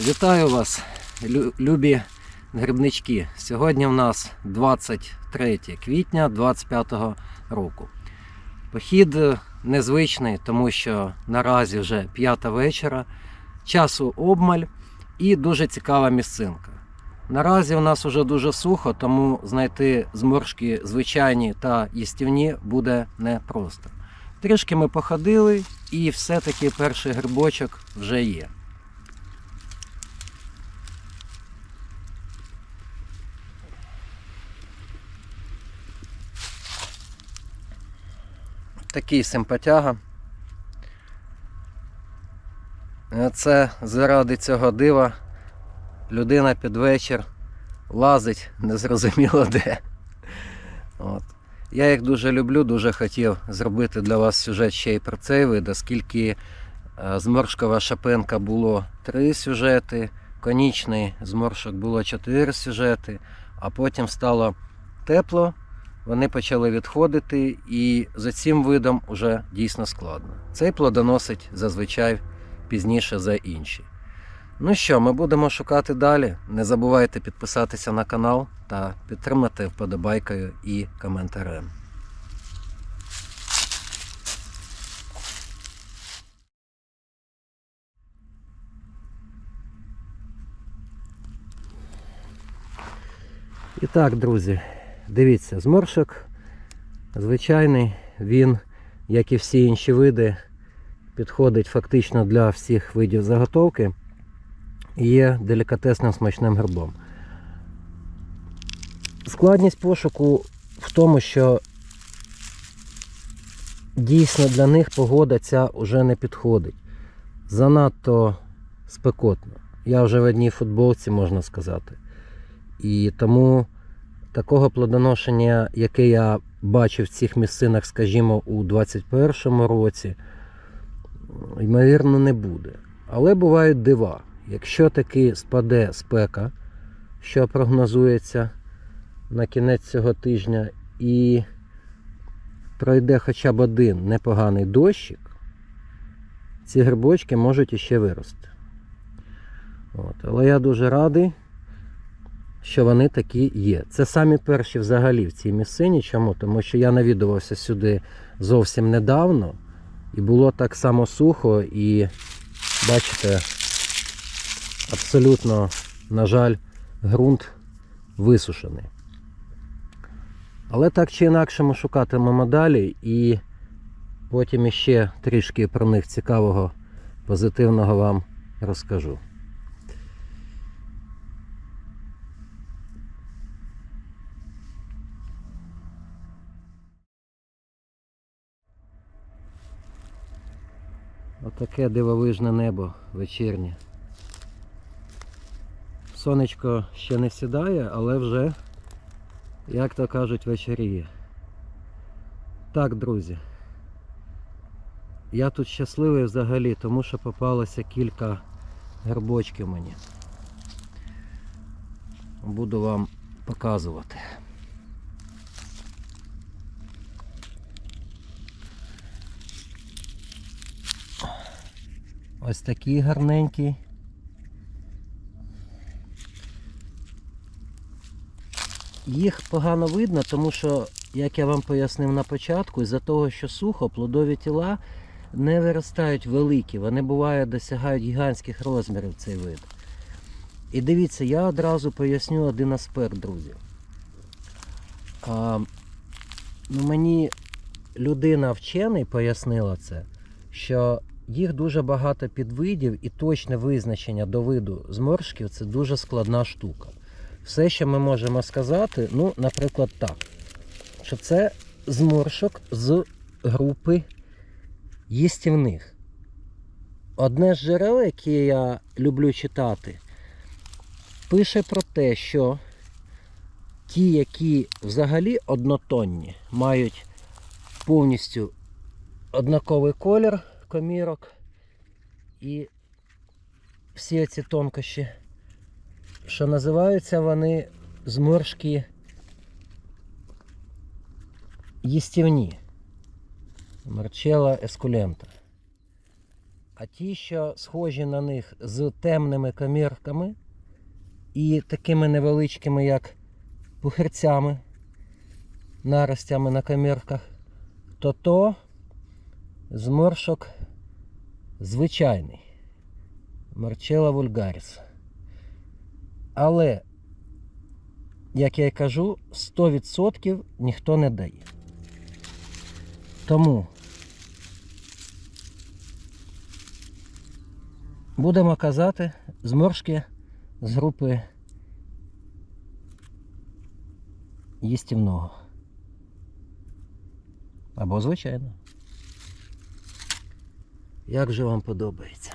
Вітаю вас, любі грибнички. Сьогодні в нас 23 квітня 25 року. Похід е, незвичний, тому що наразі вже п'ята вечора, часу обмаль і дуже цікава місцинка. Наразі у нас вже дуже сухо, тому знайти зморшки звичайні та їстівні буде непросто. Трішки ми походили, і все-таки перший грибочок вже є. Такий симпатяга. Це заради цього дива людина під вечір лазить незрозуміло де. От. Я їх дуже люблю, дуже хотів зробити для вас сюжет ще й про цей вид, оскільки е, зморшкова шапенка було три сюжети, конічний зморшок було чотири сюжети, а потім стало тепло, вони почали відходити, і за цим видом вже дійсно складно. Цей плодоносить зазвичай пізніше за інші. Ну що, ми будемо шукати далі. Не забувайте підписатися на канал та підтримати вподобайкою і коментарем. І так, друзі, дивіться, зморшок звичайний, він, як і всі інші види, підходить фактично для всіх видів заготовки і є делікатесним смачним грибом. Складність пошуку в тому, що дійсно для них погода ця вже не підходить. Занадто спекотно. Я вже в одній футболці, можна сказати. І тому такого плодоношення, яке я бачив в цих місцинах, скажімо, у 2021 році, ймовірно, не буде. Але бувають дива. Якщо таки спаде спека, що прогнозується на кінець цього тижня, і пройде хоча б один непоганий дощик, ці грибочки можуть іще вирости. От. Але я дуже радий, що вони такі є. Це самі перші взагалі в цій місцині. Чому? Тому що я навідувався сюди зовсім недавно, і було так само сухо, і бачите, абсолютно, на жаль, ґрунт висушений. Але так чи інакше ми шукатимемо далі і потім іще трішки про них цікавого, позитивного вам розкажу. Отаке дивовижне небо вечірнє. Сонечко ще не сідає, але вже, як то кажуть, вечоріє. Так, друзі. Я тут щасливий взагалі, тому що попалося кілька грибочків мені. Буду вам показувати. Ось такий гарненький. Їх погано видно, тому що, як я вам пояснив на початку, із-за того, що сухо, плодові тіла не виростають великі, вони буває досягають гігантських розмірів цей вид. І дивіться, я одразу поясню один аспект, друзі. А, ну, мені людина вчений пояснила це, що їх дуже багато підвидів і точне визначення до виду зморшків це дуже складна штука. Все, що ми можемо сказати, ну, наприклад, так, що це зморшок з групи їстівних. Одне з джерел, яке я люблю читати, пише про те, що ті, які взагалі однотонні, мають повністю однаковий колір комірок і всі ці тонкощі, що називаються вони зморшки їстівні. Марчела ескулента. А ті, що схожі на них з темними комірками і такими невеличкими, як пухирцями, наростями на комірках, то то зморшок звичайний. Марчела вульгаріс. Але, як я й кажу, 100% ніхто не дає. Тому будемо казати зморшки з групи їстівного. Або звичайно. Як же вам подобається?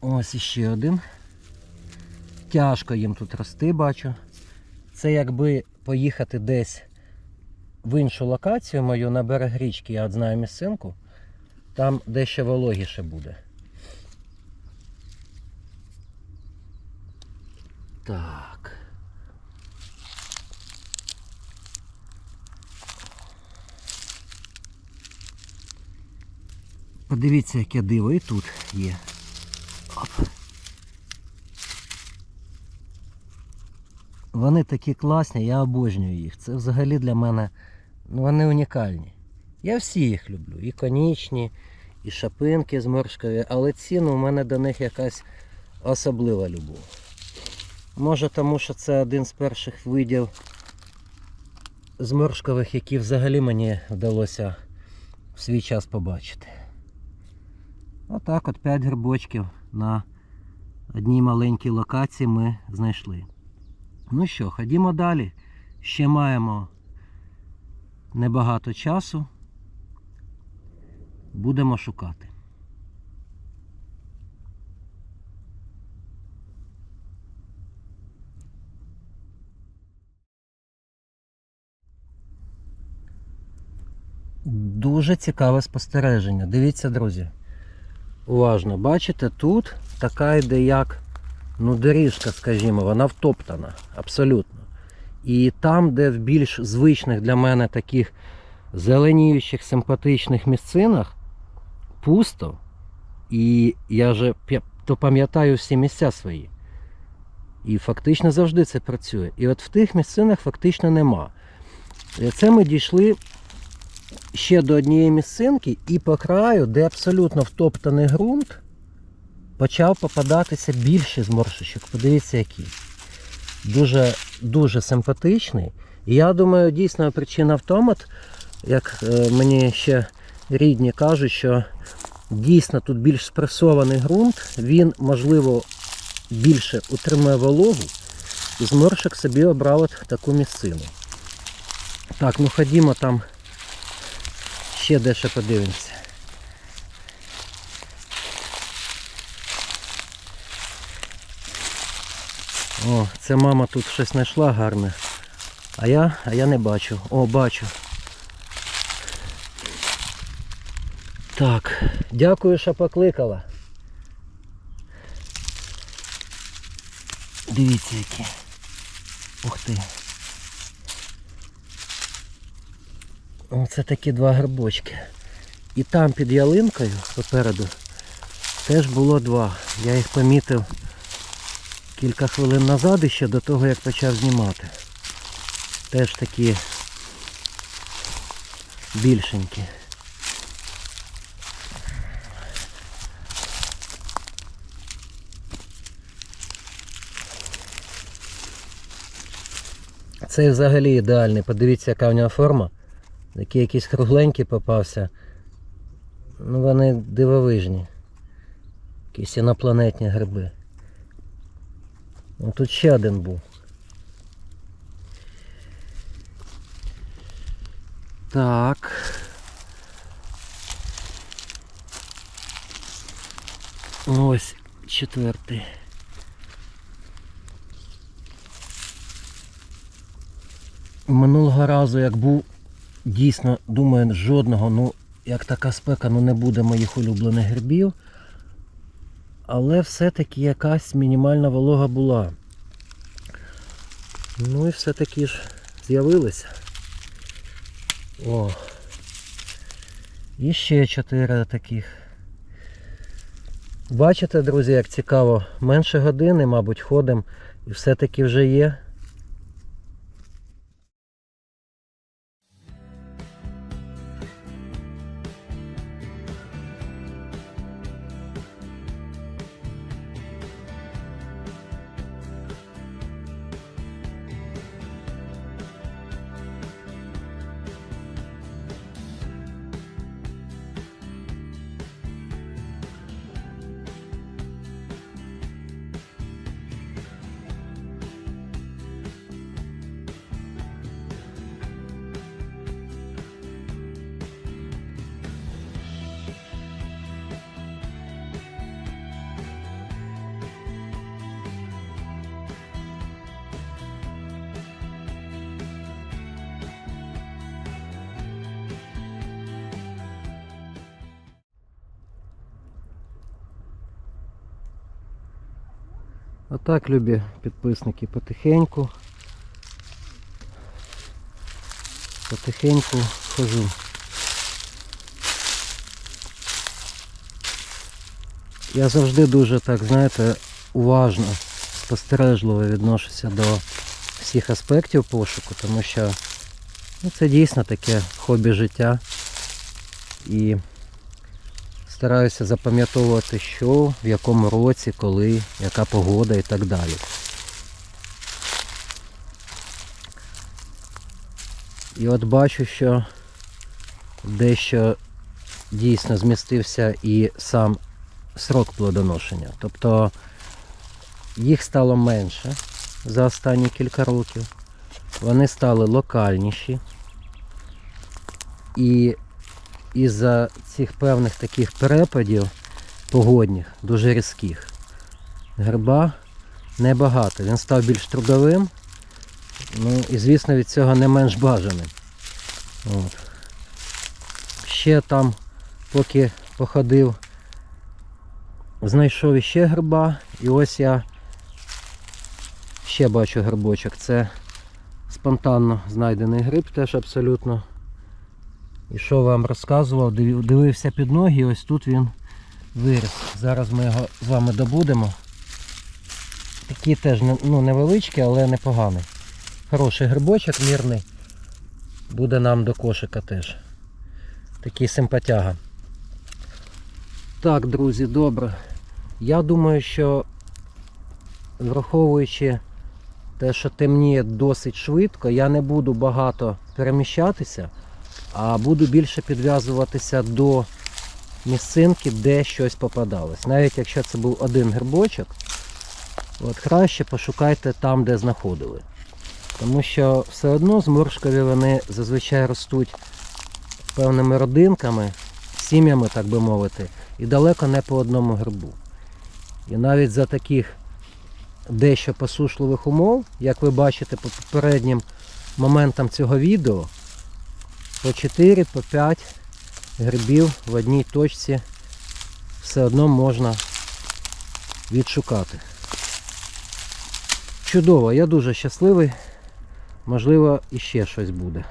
Ось іще один. Тяжко їм тут рости, бачу. Це якби поїхати десь в іншу локацію мою на берег річки, я знаю місцинку, там дещо вологіше буде. Так. Подивіться, яке диво і тут є. Оп. Вони такі класні, я обожнюю їх. Це взагалі для мене ну, вони унікальні. Я всі їх люблю. І конічні, і шапинки зморшкові, але ці ну, у мене до них якась особлива любов. Може тому, що це один з перших видів зморшкових, які взагалі мені вдалося в свій час побачити. Отак от 5 грибочків на одній маленькій локації ми знайшли. Ну що, ходімо далі. Ще маємо небагато часу. Будемо шукати. Дуже цікаве спостереження. Дивіться, друзі. Уважно, бачите, тут така йде як ну, доріжка, скажімо, вона втоптана абсолютно. І там, де в більш звичних для мене таких зеленіючих, симпатичних місцинах, пусто. І я же то пам'ятаю всі місця свої. І фактично завжди це працює. І от в тих місцинах фактично нема. Це ми дійшли ще до однієї місцинки, і по краю, де абсолютно втоптаний ґрунт, почав попадатися більше зморшечок. Подивіться, який. Дуже, дуже симпатичний. І я думаю, дійсно причина в тому, як е, мені ще рідні кажуть, що дійсно тут більш спресований ґрунт, він, можливо, більше утримує вологу, і зморшок собі обрав от таку місцину. Так, ну ходімо там ще дещо подивимося. О, це мама тут щось знайшла гарне. А я, а я не бачу. О, бачу. Так, дякую, що покликала. Дивіться які. Ух ти. Оце такі два грибочки. І там під ялинкою попереду теж було два. Я їх помітив кілька хвилин назад ще до того, як почав знімати. Теж такі більшенькі. Цей взагалі ідеальний. Подивіться, яка в нього форма. Такий якийсь кругленький попався. Ну вони дивовижні. Якісь інопланетні гриби. Ну, тут ще один був. Так. Ось четвертий. Минулого разу, як був, дійсно, думаю, жодного, ну, як така спека, ну не буде моїх улюблених грибів. Але все-таки якась мінімальна волога була. Ну і все-таки ж з'явилися. О, І ще чотири таких. Бачите, друзі, як цікаво, менше години, мабуть, ходимо і все-таки вже є. Отак, любі підписники, потихеньку. Потихеньку хожу. Я завжди дуже так, знаєте, уважно, спостережливо відношуся до всіх аспектів пошуку, тому що ну, це дійсно таке хобі життя. І стараюся запам'ятовувати, що, в якому році, коли, яка погода і так далі. І от бачу, що дещо дійсно змістився і сам срок плодоношення. Тобто їх стало менше за останні кілька років. Вони стали локальніші. І із-за цих певних таких перепадів погодних, дуже різких, гриба небагато. Він став більш трудовим, ну і звісно від цього не менш бажаним. От. Ще там, поки походив, знайшов іще гриба, і ось я ще бачу грибочок. Це спонтанно знайдений гриб, теж абсолютно і що вам розказував, дивився під ноги, ось тут він виріс. Зараз ми його з вами добудемо. Такий теж ну, невеличкий, але непоганий. Хороший грибочок, мірний. Буде нам до кошика теж. Такий симпатяга. Так, друзі, добре. Я думаю, що враховуючи те, що темніє досить швидко, я не буду багато переміщатися а буду більше підв'язуватися до місцинки, де щось попадалось. Навіть якщо це був один грибочок, от краще пошукайте там, де знаходили. Тому що все одно зморшкові вони зазвичай ростуть певними родинками, сім'ями, так би мовити, і далеко не по одному грибу. І навіть за таких дещо посушливих умов, як ви бачите по попереднім моментам цього відео, по 4, по 5 грибів в одній точці все одно можна відшукати. Чудово, я дуже щасливий. Можливо, іще щось буде.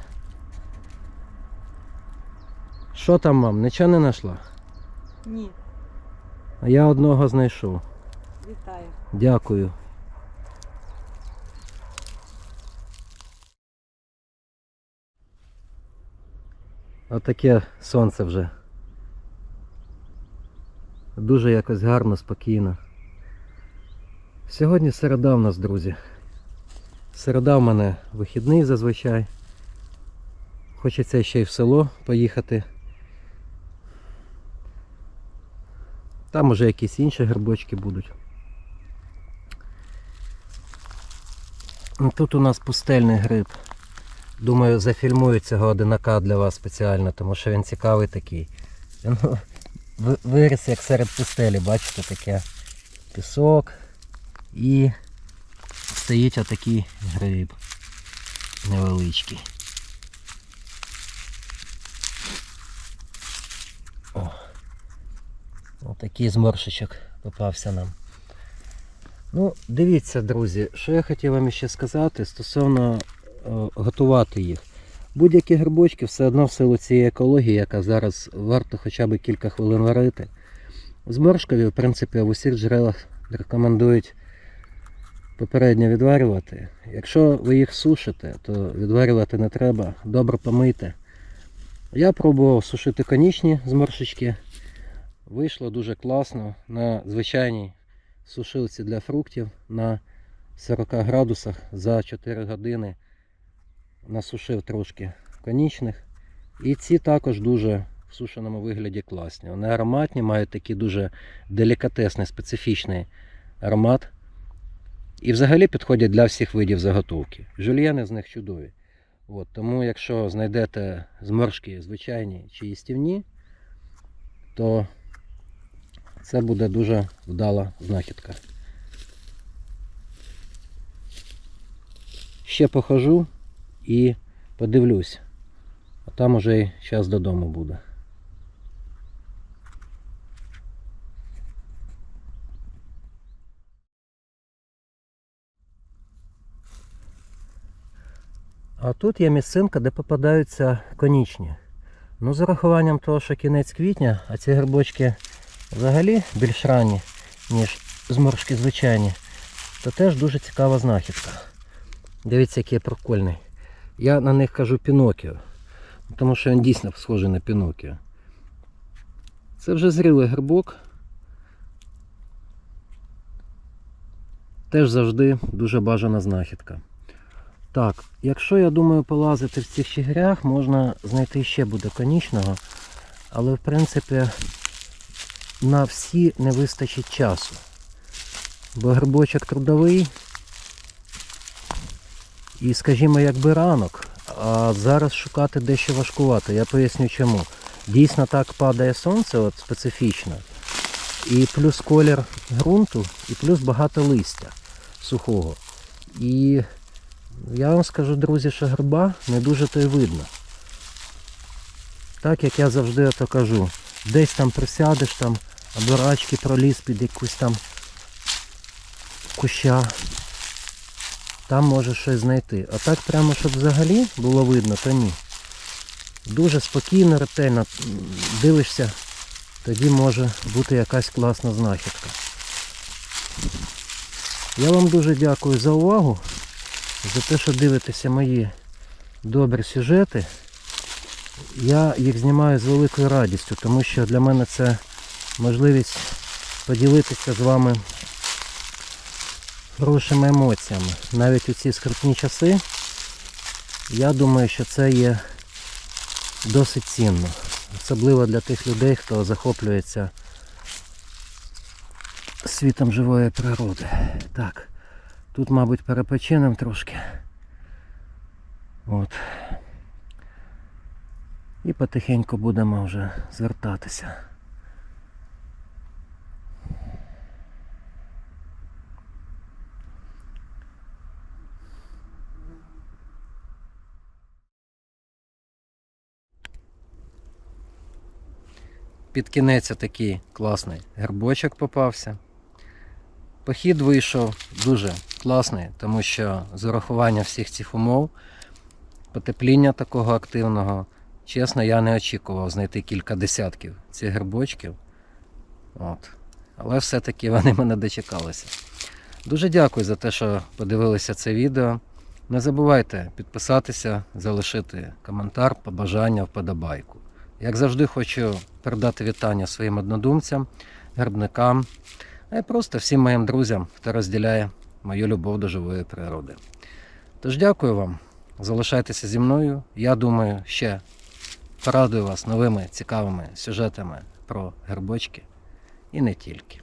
Що там, мам, нічого не знайшла? Ні, А я одного знайшов. вітаю. Дякую. Отаке сонце вже. Дуже якось гарно, спокійно. Сьогодні середа в нас, друзі. Середа в мене вихідний зазвичай. Хочеться ще й в село поїхати. Там уже якісь інші грибочки будуть. Тут у нас пустельний гриб. Думаю, зафільмую цього одинака для вас спеціально, тому що він цікавий такий. Він виріс як серед пустелі, бачите, таке пісок і стоїть отакий гриб невеличкий. О, отакий зморшечок попався нам. Ну, дивіться, друзі, що я хотів вам ще сказати стосовно готувати їх. Будь-які грибочки все одно в силу цієї екології, яка зараз варто хоча б кілька хвилин варити. Зморшкові, в принципі, в усіх джерелах рекомендують попередньо відварювати. Якщо ви їх сушите, то відварювати не треба, добре помийте. Я пробував сушити конічні зморшечки. Вийшло дуже класно на звичайній сушилці для фруктів на 40 градусах за 4 години насушив трошки конічних. І ці також дуже в сушеному вигляді класні. Вони ароматні, мають такий дуже делікатесний, специфічний аромат. І взагалі підходять для всіх видів заготовки. Жульєни з них чудові. От, тому якщо знайдете зморшки звичайні чи їстівні, то це буде дуже вдала знахідка. Ще похожу і подивлюсь. А там уже й час додому буде. А тут є місцинка, де попадаються конічні. Ну, з урахуванням того, що кінець квітня, а ці грибочки взагалі більш ранні, ніж зморшки звичайні, то теж дуже цікава знахідка. Дивіться, який прикольний. Я на них кажу Пінокіо, тому що він дійсно схожий на Пінокіо. Це вже зрілий грибок. Теж завжди дуже бажана знахідка. Так, якщо я думаю полазити в цих щегрях, можна знайти ще буде конічного, але в принципі на всі не вистачить часу. Бо грибочок трудовий і, скажімо, якби ранок, а зараз шукати дещо важкувато. Я поясню чому. Дійсно так падає сонце, от специфічно. І плюс колір ґрунту, і плюс багато листя сухого. І я вам скажу, друзі, що гриба не дуже то й видно. Так як я завжди то кажу, десь там присядеш там, або рачки проліз під якусь там куща, там можеш щось знайти. А так прямо, щоб взагалі було видно, то ні. Дуже спокійно, ретельно дивишся, тоді може бути якась класна знахідка. Я вам дуже дякую за увагу за те, що дивитеся мої добрі сюжети. Я їх знімаю з великою радістю, тому що для мене це можливість поділитися з вами хорошими емоціями. Навіть у ці скрутні часи, я думаю, що це є досить цінно. Особливо для тих людей, хто захоплюється світом живої природи. Так. Тут, мабуть, перепочинемо трошки. От. І потихеньку будемо вже звертатися. Під кінець такий класний гербочок попався. Похід вийшов дуже класний, тому що з урахуванням всіх цих умов, потепління такого активного, чесно, я не очікував знайти кілька десятків цих грибочків. От. Але все-таки вони мене дочекалися. Дуже дякую за те, що подивилися це відео. Не забувайте підписатися, залишити коментар, побажання, вподобайку. Як завжди, хочу передати вітання своїм однодумцям, грибникам, а й просто всім моїм друзям, хто розділяє мою любов до живої природи. Тож дякую вам, залишайтеся зі мною. Я думаю, ще порадую вас новими цікавими сюжетами про грибочки і не тільки.